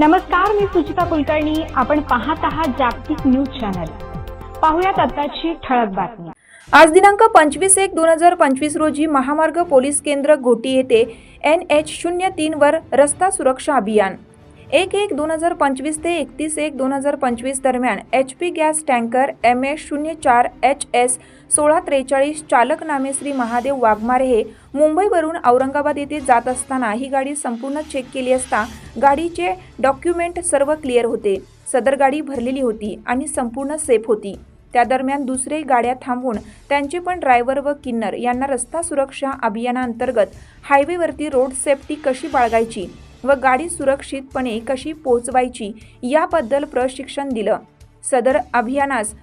नमस्कार मी सुचिता कुलकर्णी. आपण पाहत आहात जागतिक न्यूज चॅनल. पाहुयात आताची ठळक बातमी. आज दिनांक पंचवीस एक दोन हजार पंचवीस रोजी महामार्ग पोलीस केंद्र घोटी येथे एन एच शून्य तीनवर रस्ता सुरक्षा अभियान. एक एक दोन हजार पंचवीस ते एकतीस एक दोन हजार पंचवीस दरम्यान H P gas tanker M S शून्य चार एच एस सोळा त्रेचाळीस चालक नामे श्री महादेव वाघमारे हे मुंबईवरून औरंगाबाद येथे जात असताना ही गाडी संपूर्ण चेक केली असता गाडीचे डॉक्युमेंट सर्व क्लिअर होते. सदर गाडी भरलेली होती आणि संपूर्ण सेफ होती. त्या दरम्यान दुसरे गाड्या थांबवून त्यांचे पण ड्रायव्हर व किन्नर यांना रस्ता सुरक्षा अभियानांतर्गत हायवेवरती रोड सेफ्टी कशी बाळगायची? व गाडी सुरक्षितपणे कशी पोचवायची याबद्दल प्रशिक्षण दिलं. सदर अभियानास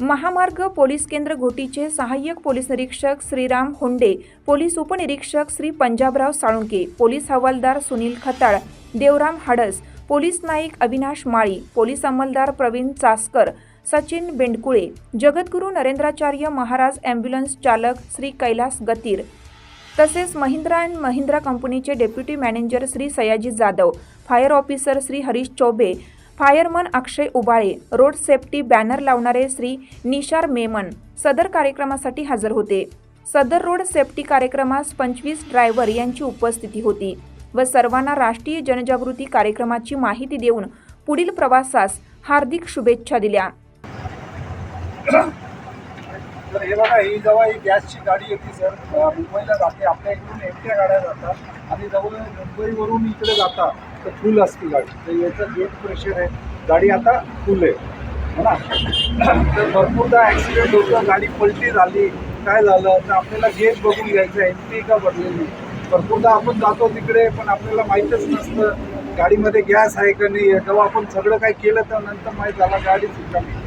महामार्ग पोलीस केंद्र घोटीचे सहाय्यक पोलीस निरीक्षक श्रीराम होंडे पोलीस उपनिरीक्षक श्री पंजाबराव साळुंके पोलीस हवालदार सुनील खताळ देवराम हाडस पोलीस नाईक अविनाश माळी पोलीस अंमलदार प्रवीण चासकर सचिन बेंडकुळे जगद्गुरू नरेंद्राचार्य महाराज ॲम्ब्युलन्स चालक श्री कैलास गतीर तसेच महिंद्रा अँड महिंद्रा कंपनीचे deputy manager Shri Sayaji Jadhav fire officer Shri Harish Choubey fireman Akshay Ubale road safety banner लावणारे श्री निशार मेमन सदर कार्यक्रमासाठी हजर होते. सदर रोड सेफ्टी कार्यक्रमास पंचवीस ड्रायव्हर यांची उपस्थिती होती व सर्वांना राष्ट्रीय जनजागृती कार्यक्रमाची माहिती देऊन पुढील प्रवासास हार्दिक शुभेच्छा दिल्या. तर हे बघा ही जेव्हा ही गॅसची गाडी येते सर मुंबईला जाते. आपल्या इकडून एकट्या गाड्या जातात आणि जवळ मुंबईवरून इकडे जातात. तर फुल असते गाडी. तर याचं गेट प्रेशर आहे. गाडी आता फुल आहे. है ना? तर भरपूरदा ॲक्सिडेंट होतं गाडी पलटी झाली. काय झालं? तर आपल्याला गेट बघून घ्यायचं आहे. एंट्री का भरलेली? भरपूरदा आपण जातो तिकडे पण आपल्याला माहीतच नसतं गाडीमध्ये गॅस आहे का नाही आहे. जेव्हा आपण सगळं काय केलं तर नंतर माहीत झाला गाडी नाही